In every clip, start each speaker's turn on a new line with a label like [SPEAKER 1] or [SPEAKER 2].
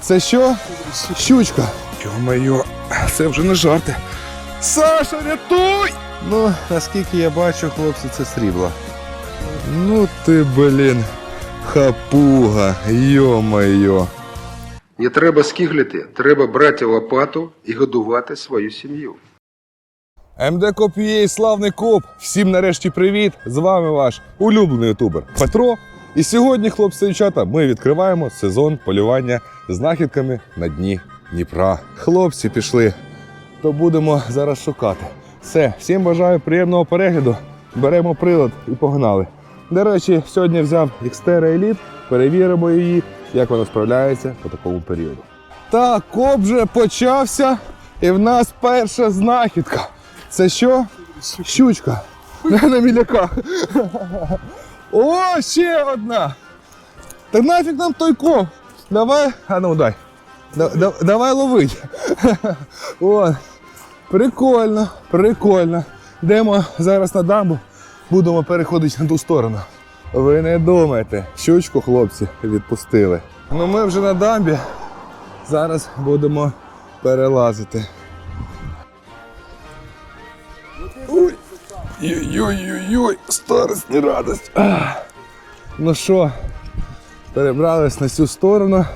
[SPEAKER 1] Це що? Щучка. Йо-моє, це вже не жарти. Саша, рятуй! Ну, наскільки я бачу, хлопці, це срібло. Ну ти, блін, хапуга, йо-моє.
[SPEAKER 2] Не треба скиглити, треба брати лопату і годувати свою сім'ю.
[SPEAKER 1] МД Коп'єй, славний коп. Всім нарешті привіт! З вами ваш улюблений ютубер Петро. І сьогодні, хлопці і дівчата, ми відкриваємо сезон полювання знахідками на дні Дніпра. Хлопці пішли, то будемо зараз шукати. Все, всім бажаю приємного перегляду. Беремо прилад і погнали. До речі, сьогодні взяв Xterra Elite, перевіримо її, як вона справляється по такому періоду. Так, коп вже почався, і в нас перша знахідка. Це що? Щучка. На міляках. О, ще одна. Та нафіг нам той коп. Давай, а ну дай. Да- да- Давай ловить. О, прикольно, прикольно. Йдемо зараз на дамбу, будемо переходити на ту сторону. Ви не думайте, щучку хлопці відпустили. Ну ми вже на дамбі. Зараз будемо перелазити. Ой-ой-ой, старость не радость. Ах. Ну що, перебрались на цю сторону,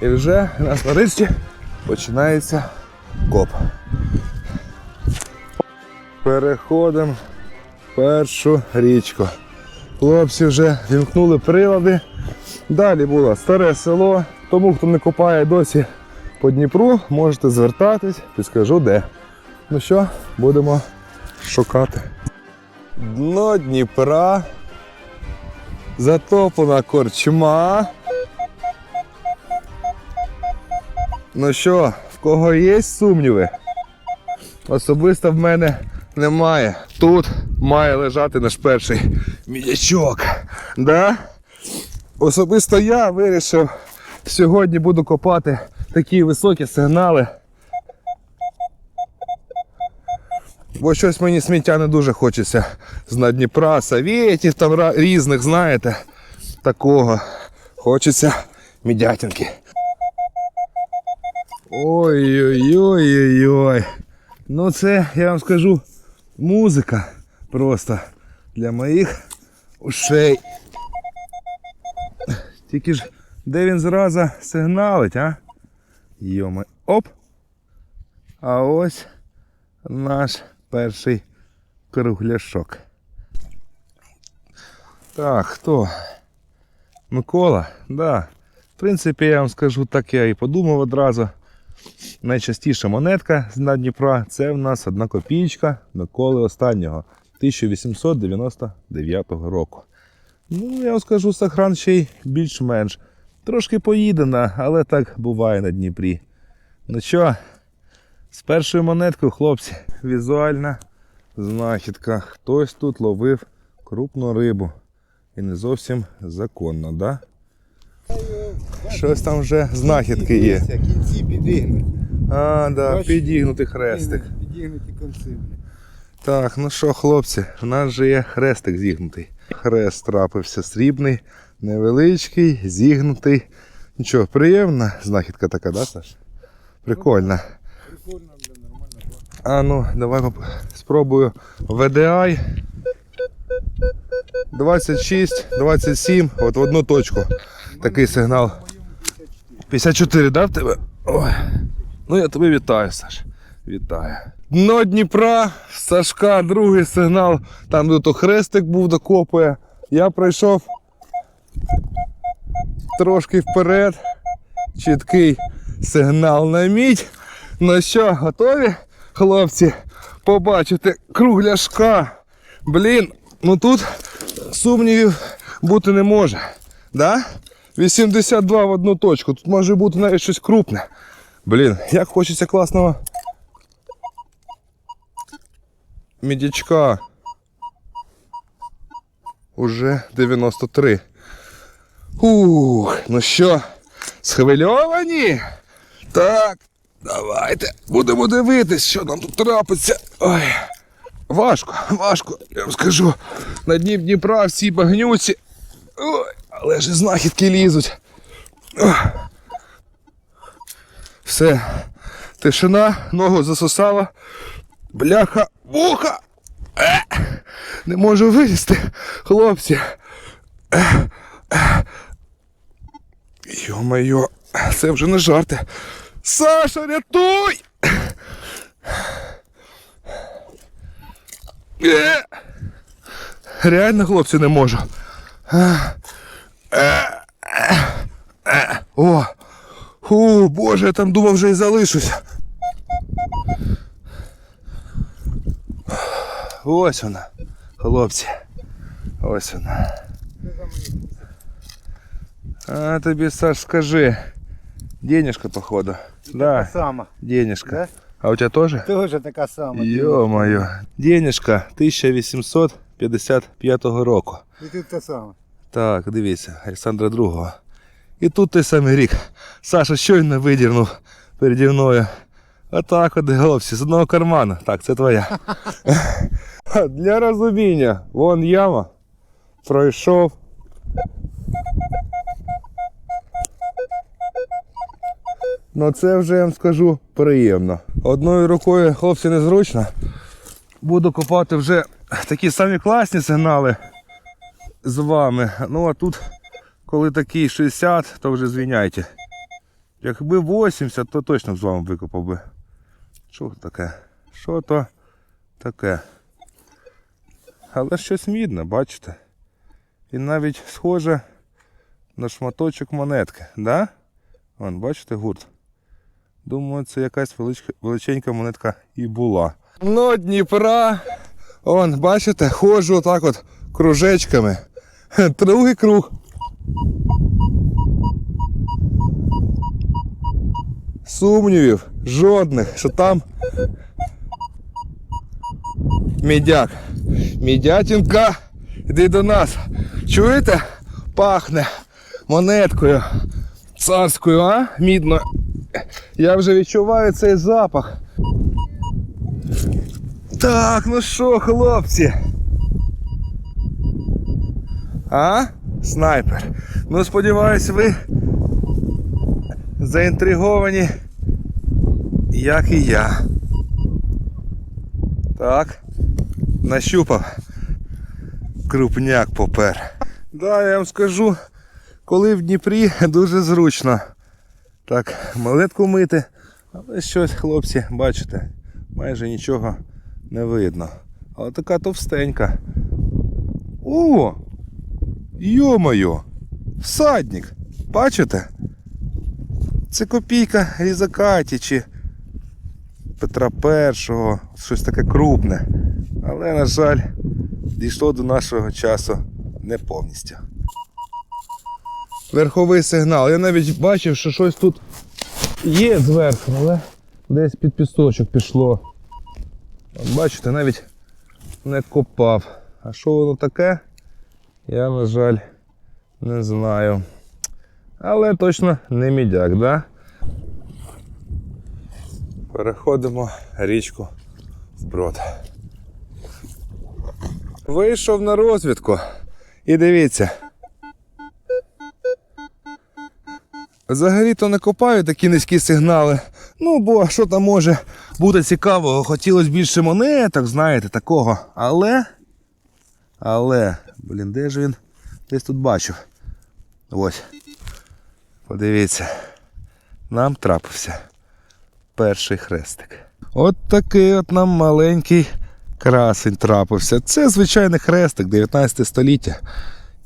[SPEAKER 1] і вже у нас починається коп. Переходимо першу річку. Хлопці вже вімкнули прилади. Далі було старе село. Тому, хто не копає досі по Дніпру, можете звертатись, підскажу де. Ну що, будемо шукати. Дно Дніпра. Затоплена корчма. Ну що, в кого є сумніви? Особисто в мене немає. Тут має лежати наш перший мідячок. Да? Особисто я вирішив, сьогодні буду копати такі високі сигнали. Бо щось мені сміття не дуже хочеться з Дніпра, Совєтів там різних, знаєте, такого. Хочеться мідятинки. Ой-ой-ой-ой-ой. Ну це, я вам скажу, музика просто для моїх ушей. Тільки ж де він зразу сигналить, а? Йоми. Оп! А ось наш перший кругляшок. Так, хто? Микола? Да. В принципі, я вам скажу, так я і подумав одразу. Найчастіша монетка з Дніпра це в нас одна копійка Миколи останнього 1899 року. Ну, я вам скажу, сохран ще й більш-менш. Трошки поїдена, але так буває на Дніпрі. Ну що, з першою монеткою, хлопці, візуальна знахідка. Хтось тут ловив крупну рибу. І не зовсім законно, да? Щось там вже знахідки є.
[SPEAKER 3] Кінці підігнуті.
[SPEAKER 1] А, да, підігнутий хрестик.
[SPEAKER 3] Підігнуті конці.
[SPEAKER 1] Так, ну що, хлопці, в нас же є хрестик зігнутий. Хрест трапився срібний, невеличкий, зігнутий. Нічого, приємна знахідка така, да, Саш? Прикольна. А ну, давай спробую VDI. 26, 27, от в одну точку. Такий сигнал. 54, да, в тебе? Ой. Ну я тебе вітаю, Саш. Вітаю. Дно Дніпра, Сашка, другий сигнал. Там то хрестик був докопує. Я пройшов трошки вперед. Чіткий сигнал на мідь. Ну що, готові, хлопці, побачити кругляшка. Блін, ну тут сумнівів бути не може. Да? 82 в одну точку. Тут може бути навіть щось крупне. Блін, як хочеться класного мідячка. Уже 93. Ух, ну що, схвильовані? Так, давайте будемо дивитись, що нам тут трапиться. Ой. Важко, важко, я вам скажу. На дні Дніпра всі багнюці. Ой, але ж і знахідки лізуть. Все. Тишина, ногу засосала. Бляха, муха. Е! Не можу вилізти, хлопці. Е! Е! Йо-моє, це вже не жарти. Саша, рятуй! Е! Реально, хлопці, не можу. Е! Е! Е! О! Фу, боже, я там думав вже і залишуся. Ось вона, хлопці. Ось вона. А тобі, Саш, скажи. Денежка, походу. Да,
[SPEAKER 3] Сама.
[SPEAKER 1] денежка.
[SPEAKER 3] Да?
[SPEAKER 1] А у тебя тоже?
[SPEAKER 3] Тоже така сама.
[SPEAKER 1] Ё-моё. Денежка 1855 року.
[SPEAKER 3] І тут те саме.
[SPEAKER 1] Так, дивіться, Олександра II. І тут той самий рік. Саша щойно видірнув переді мною. Отак от, хлопці, з одного кармана. Так, це твоя. Для розуміння, вон яма. Пройшов. Ну це вже я вам скажу приємно. Одною рукою хлопці незручно. Буду копати вже такі самі класні сигнали з вами. Ну а тут, коли такий 60, то вже звіняйте. Якби 80, то точно б з вами викопав би. Що таке? Що то таке? Але щось мідне, бачите? І навіть схоже на шматочок монетки, да? Вон, бачите гурт? Думаю, це якась величенька монетка і була. Ну, Дніпра. Он, бачите, ходжу отак от кружечками. Другий круг. Сумнівів жодних, що там мідяк. Мідятінка, іди до нас. Чуєте? Пахне монеткою царською, а? Мідно. Я вже відчуваю цей запах. Так, ну що, хлопці? А? Снайпер. Ну, сподіваюсь, ви заінтриговані, як і я. Так. Нащупав. Крупняк попер. Да, я вам скажу, коли в Дніпрі дуже зручно. Так, малетку мити. Але щось, хлопці, бачите, майже нічого не видно. Але така товстенька. О! Йо-моє! Всадник! Бачите? Це копійка Різакаті чи Петра І, щось таке крупне. Але, на жаль, дійшло до нашого часу не повністю. Верховий сигнал. Я навіть бачив, що щось тут є зверху, але десь під пісочок пішло. Бачите, навіть не копав. А що воно таке? Я, на жаль, не знаю. Але точно не мідяк, да? Переходимо річку вброд. Вийшов на розвідку. І дивіться. Взагалі-то не копаю такі низькі сигнали. Ну, бо що там може бути цікавого? Хотілося більше монеток, знаєте, такого. Але. Але. Блін, де ж він? Десь тут бачив. Ось. Подивіться. Нам трапився перший хрестик. От такий от нам маленький красень трапився. Це звичайний хрестик 19 століття.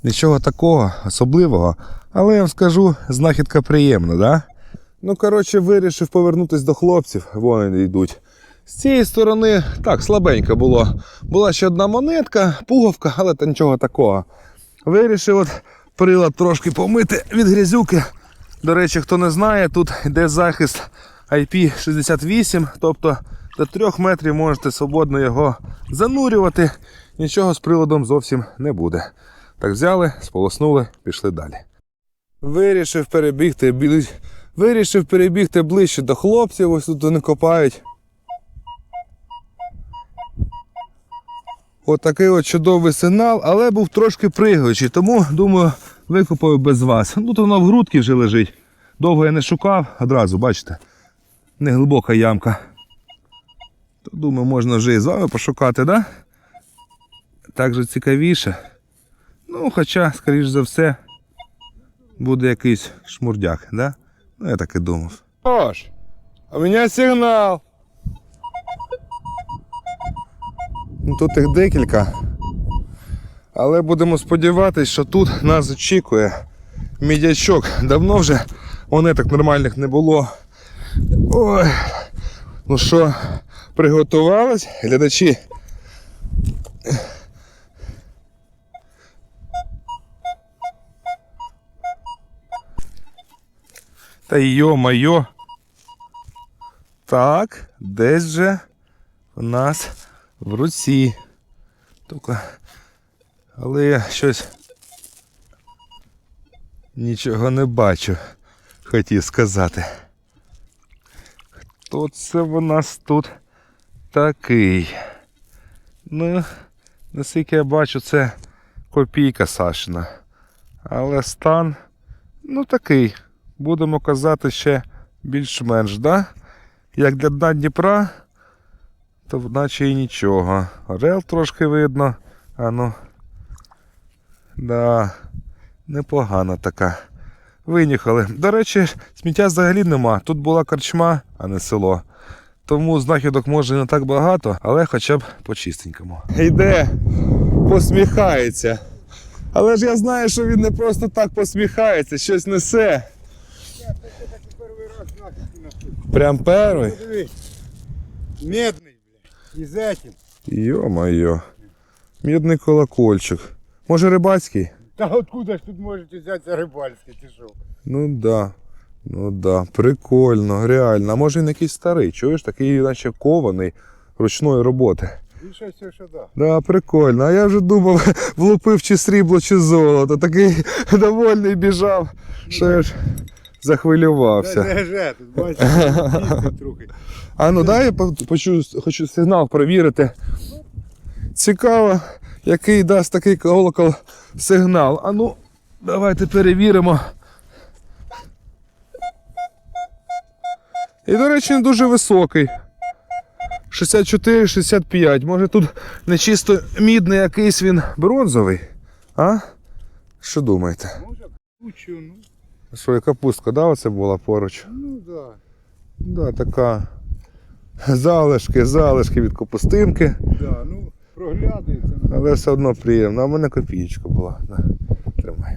[SPEAKER 1] Нічого такого особливого. Але я вам скажу, знахідка приємна, да? Ну, коротше, вирішив повернутися до хлопців, вони йдуть. З цієї сторони так, слабенько було. Була ще одна монетка, пуговка, але та нічого такого. Вирішив от прилад трошки помити від грязюки. До речі, хто не знає, тут йде захист IP68, тобто до 3 метрів можете свободно його занурювати. Нічого з приладом зовсім не буде. Так взяли, сполоснули, пішли далі. Вирішив перебігти, біль- вирішив перебігти ближче до хлопців, ось тут вони копають. Отакий от чудовий сигнал, але був трошки пригаючий, тому думаю, викопаю без вас. Ну, то воно в грудки вже лежить. Довго я не шукав, одразу, бачите, неглибока ямка. То думаю, можна вже і з вами пошукати, да? Так же цікавіше. Ну, хоча, скоріш за все, буде якийсь шмурдяк, да? Ну, я так і думав. Ош, у мене сигнал. Ну, тут їх декілька. Але будемо сподіватися, що тут нас очікує мідячок. Давно вже монеток нормальних не було. Ой. Ну що, приготувались, глядачі? Та йо-майо. Так, десь же у нас в руці. Тільки, але я щось нічого не бачу, хотів сказати. Хто це в нас тут такий? Ну, наскільки я бачу, це копійка Сашина. Але стан, ну такий, будемо казати, ще більш-менш, да? Як для дна Дніпра, то наче і нічого. Орел трошки видно. А ну. Да, непогана така. Виїхали. До речі, сміття взагалі нема. Тут була корчма, а не село. Тому знахідок може не так багато, але хоча б по чистенькому. Йде, посміхається. Але ж я знаю, що він не просто так посміхається, щось несе.
[SPEAKER 3] Перший раз знахідки знайшли.
[SPEAKER 1] Прям перший.
[SPEAKER 3] Дивись. Медний, блядь. І з этим.
[SPEAKER 1] Йо-моє. Мідний колокольчик. Може рибацький?
[SPEAKER 3] Та откуда ж тут можете взятися рибальське, ти що?
[SPEAKER 1] Ну да. Ну да. Прикольно, реально. А може він якийсь старий, чуєш, такий, наче кований ручної роботи.
[SPEAKER 3] Більше все, що да.
[SPEAKER 1] Да, прикольно. А я вже думав, влупив чи срібло, чи золото. Такий довольний біжав, що я ж
[SPEAKER 3] Це
[SPEAKER 1] захвилювався.
[SPEAKER 3] ЗГЖ, тут бачиш, трохи.
[SPEAKER 1] А ну дай я по- почую, хочу сигнал перевірити. Цікаво, який дасть такий колокол сигнал. А ну, давайте перевіримо. І, до речі, він дуже високий. 64-65. Може тут не чисто мідний якийсь він бронзовий. А? Що думаєте?
[SPEAKER 3] Може, кучу, ну,
[SPEAKER 1] Що, яка пустка, да, оце була поруч?
[SPEAKER 3] ну да.
[SPEAKER 1] Да, така. Залишки, залишки від капустинки,
[SPEAKER 3] Да, ну, проглядається.
[SPEAKER 1] але все одно приємно. А в мене копієчка була. На, тримай.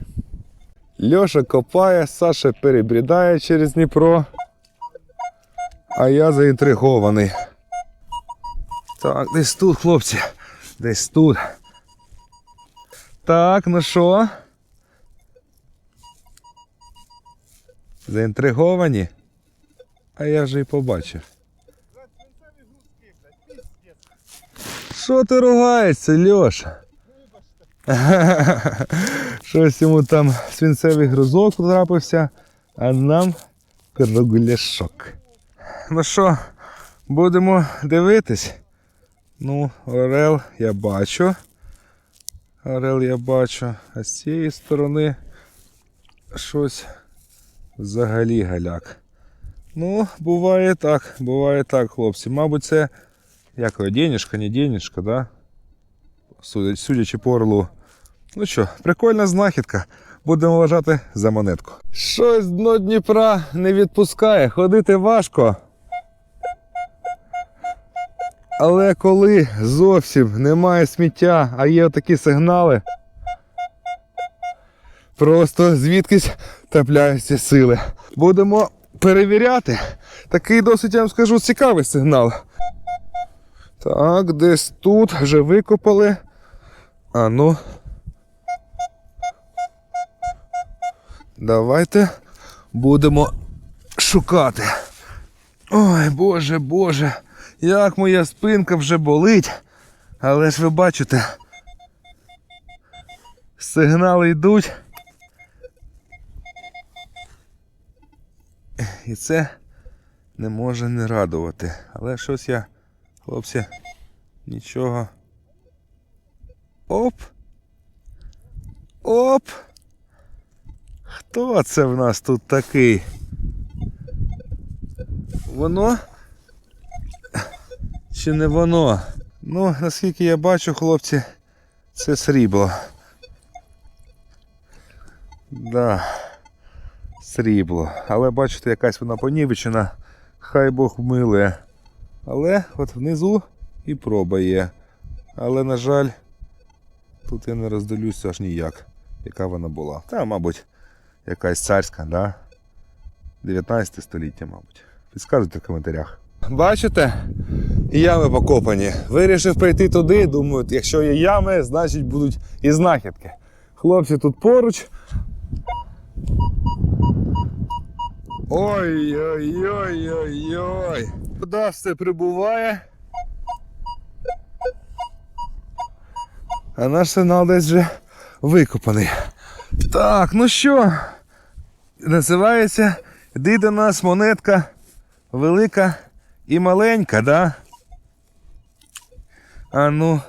[SPEAKER 1] Льоша копає, Саша перебрідає через Дніпро. А я заінтригований. Так, десь тут, хлопці. Десь тут. Так, ну що? Заінтриговані? А я вже і побачив. Що ти ругаєшся, Льоша? Щось йому там свинцевий грузок трапився, а нам кругляшок. Ну що, будемо дивитись? Ну, орел я бачу. Орел я бачу. А з цієї сторони щось взагалі галяк. Ну, буває так, буває так, хлопці. Мабуть, це як денежка, не денежка, да? Судячи по орлу. Ну що, прикольна знахідка. Будемо вважати за монетку. Щось дно Дніпра не відпускає, ходити важко. Але коли зовсім немає сміття, а є такі сигнали, просто звідкись трапляються сили. Будемо перевіряти. Такий досить, я вам скажу, цікавий сигнал. Так, десь тут вже викопали. А ну. Давайте будемо шукати. Ой, боже, боже, як моя спинка вже болить. Але ж ви бачите, сигнали йдуть. І це не може не радувати. Але щось я, хлопці, нічого. Оп. Оп. Хто це в нас тут такий? Воно? Чи не воно? Ну, наскільки я бачу, хлопці, це срібло. Да, срібло. Але бачите, якась вона понівечена. Хай Бог милує. Але от внизу і проба є. Але, на жаль, тут я не роздивлюся аж ніяк, яка вона була. Та, мабуть, якась царська, да? 19 століття, мабуть. Підскажете в коментарях. Бачите? Ями покопані. Вирішив прийти туди, думаю, якщо є ями, значить будуть і знахідки. Хлопці тут поруч. Ой-ой-ой-ой-ой. Куди все прибуває? А наш сигнал десь вже викопаний. Так, ну що? Називається Йди до нас монетка велика і маленька, да? А ну.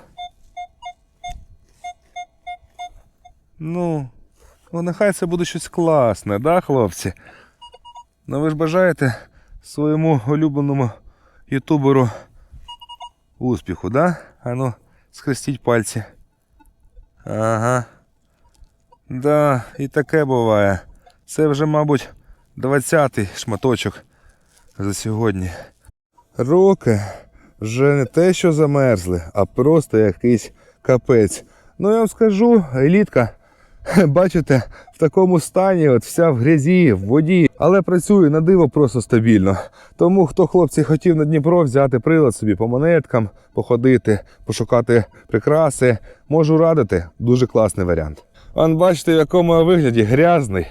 [SPEAKER 1] Ну, ну нехай це буде щось класне, да, хлопці? Ну ви ж бажаєте своєму улюбленому ютуберу успіху, да? А ну, схрестіть пальці. Ага. Да, і таке буває. Це вже, мабуть, 20-й шматочок за сьогодні. Руки вже не те, що замерзли, а просто якийсь капець. Ну я вам скажу, елітка, бачите, в такому стані, от вся в грязі, в воді, але працює на диво просто стабільно. Тому хто хлопці хотів на Дніпро взяти прилад собі по монеткам, походити, пошукати прикраси, можу радити. Дуже класний варіант. Вон бачите, в якому я вигляді грязний.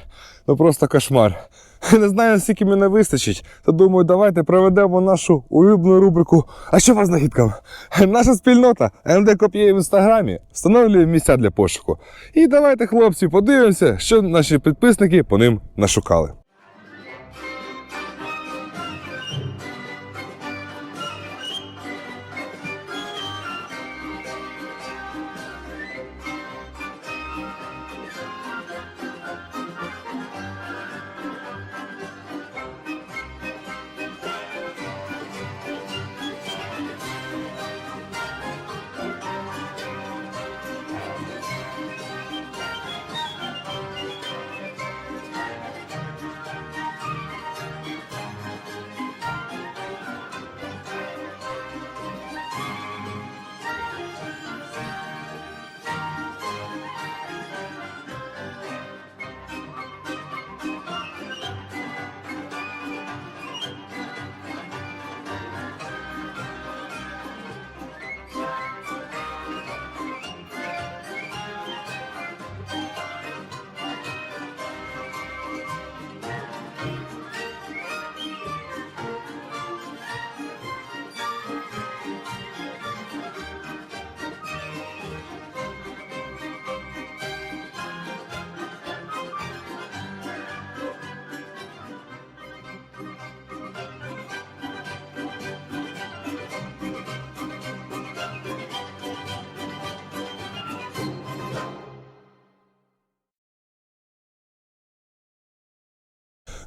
[SPEAKER 1] Ну просто кошмар. Не знаю, скільки мене вистачить, то думаю, давайте проведемо нашу улюблену рубрику А що вас нагідкам? Наша спільнота МД Коп'є в інстаграмі встановлює місця для пошуку. І давайте, хлопці, подивимося, що наші підписники по ним нашукали.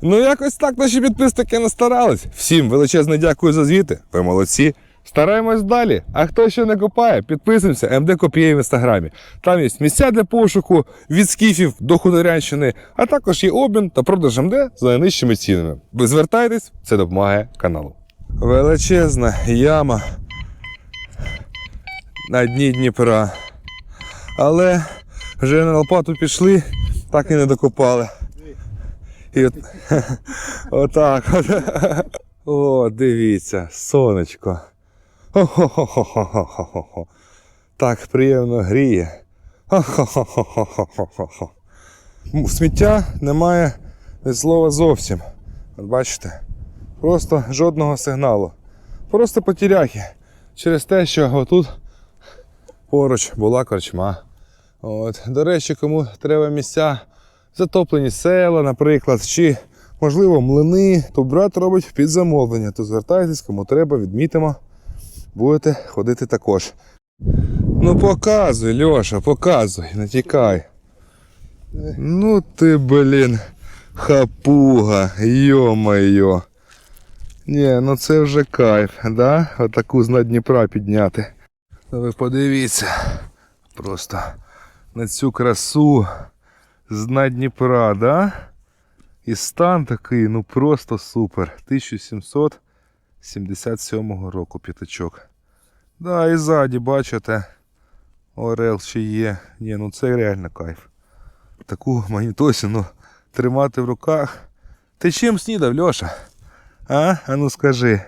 [SPEAKER 1] Ну, якось так наші підписники настарались. Всім величезне дякую за звіти. Ви молодці. Стараємось далі. А хто ще не копає, підписуємося МД Копіє в інстаграмі. Там є місця для пошуку від скіфів до Худорянщини, а також є обмін та продаж МД за найнижчими цінами. Ви звертайтесь, це допомагає каналу. Величезна яма на дні Дніпра. Але вже на лопату пішли, так і не докопали. І от, отак. От. О, дивіться, сонечко. Хо-хо-хо-хо-хо-хо-хо. Так приємно гріє. Хо-хо-хо-хо-хо-хо. М, Сміття немає від слова зовсім. От бачите? Просто жодного сигналу. Просто потіряхи. Через те, що отут поруч була корчма. От. До речі, кому треба місця затоплені села, наприклад, чи, можливо, млини, то брат робить під замовлення. То звертайтесь, кому треба, відмітимо. Будете ходити також. Ну показуй, Льоша, показуй, не тікай. Ну ти, блін, хапуга, йо-моє. Ні, ну це вже кайф, да? Отаку з дна Дніпра підняти. Ви подивіться. Просто на цю красу з дна Дніпра, да? І стан такий, ну просто супер. 1777 року п'ятачок. Да, і ззаді, бачите, Орел ще є. Ні, ну це реально кайф. Таку магнітосіну тримати в руках. Ти чим снідав, Льоша? А? А ну скажи.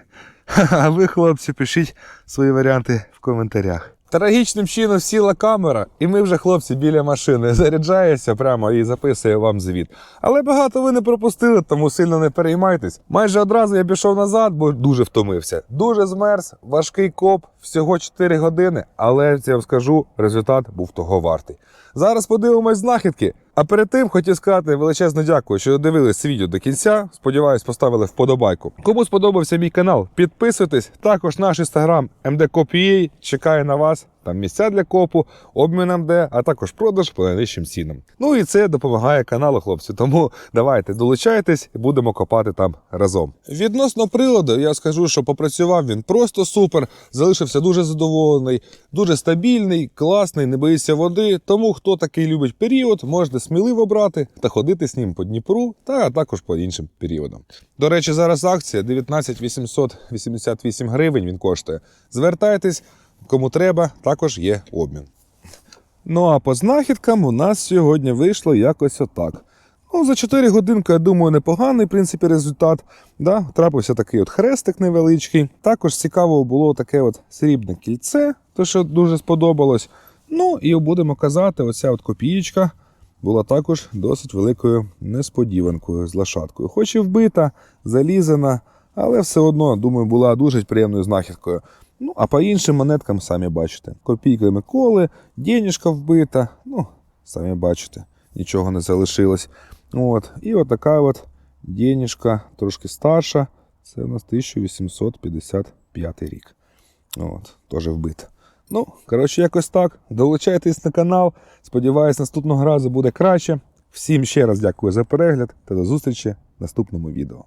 [SPEAKER 1] А ви, хлопці, пишіть свої варіанти в коментарях. Трагічним чином сіла камера, і ми вже, хлопці, біля машини. Заряджається прямо і записує вам звіт. Але багато ви не пропустили, тому сильно не переймайтесь. Майже одразу я пішов назад, бо дуже втомився. Дуже змерз, важкий коп, всього 4 години, але я вам скажу, результат був того вартий. Зараз подивимось знахідки. А перед тим хотів сказати величезне дякую, що дивились відео до кінця. Сподіваюсь, поставили вподобайку. Кому сподобався мій канал, підписуйтесь. Також наш інстаграм MDCOPA чекає на вас. Там місця для копу, обмін МД, а також продаж по найнижчим цінам. Ну і це допомагає каналу, хлопці. Тому давайте долучайтесь і будемо копати там разом. Відносно приладу, я скажу, що попрацював він просто супер. Залишився дуже задоволений, дуже стабільний, класний, не боїться води. Тому хто такий любить період, можете сміливо брати та ходити з ним по Дніпру, та також по іншим періодам. До речі, зараз акція 19 888 гривень він коштує. Звертайтесь, кому треба, також є обмін. Ну а по знахідкам у нас сьогодні вийшло якось отак. Ну, за 4 годинки, я думаю, непоганий в принципі, результат. Да? Трапився такий от хрестик невеличкий. Також цікаво було таке от срібне кільце, то що дуже сподобалось. Ну і будемо казати, оця от копієчка була також досить великою несподіванкою з лошадкою. Хоч і вбита, залізана, але все одно, думаю, була дуже приємною знахідкою. Ну, а по іншим монеткам самі бачите. Копійка Миколи, денежка вбита. Ну, самі бачите, нічого не залишилось. От. І от така от денежка, трошки старша. Це у нас 1855 рік. От, теж вбита. Ну, коротше, якось так. Долучайтесь на канал. Сподіваюсь, наступного разу буде краще. Всім ще раз дякую за перегляд та до зустрічі в наступному відео.